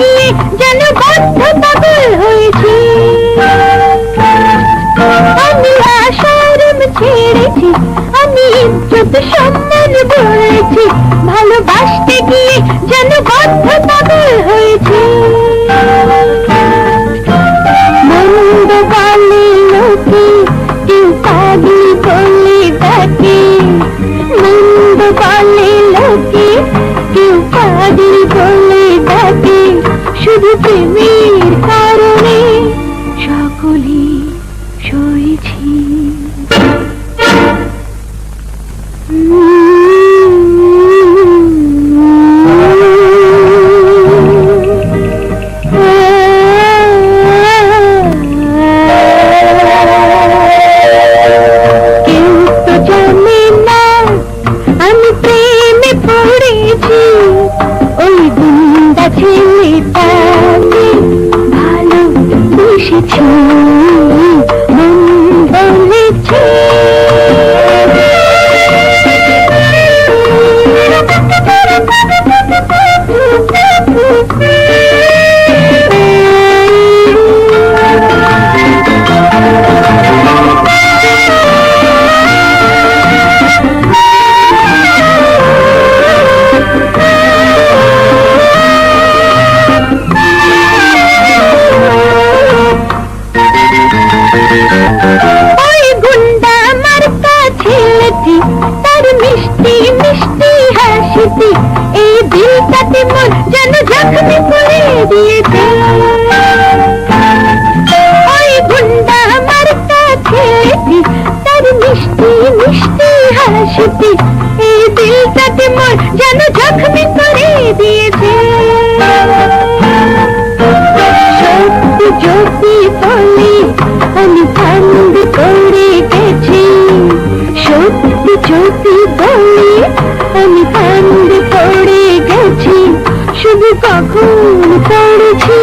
গিয়ে যেন বদ্ধ পাগল হয়েছি। আমি আশারম ছেড়েছি, আমি ইজ্জত সম্মান বলেছি, ভালোবাসতে গিয়ে যেন বদ্ধ পাগল হয়েছি। শুধু সত্যি, এই দিলটাতে মোর যেন জখমি করে দিয়েছে। সত্যি যদি বলি, আমি কান্দ করে গেছি। সত্যি যদি বলি, আমি কান্দ করে গেছি। শুধু কখন পড়েছি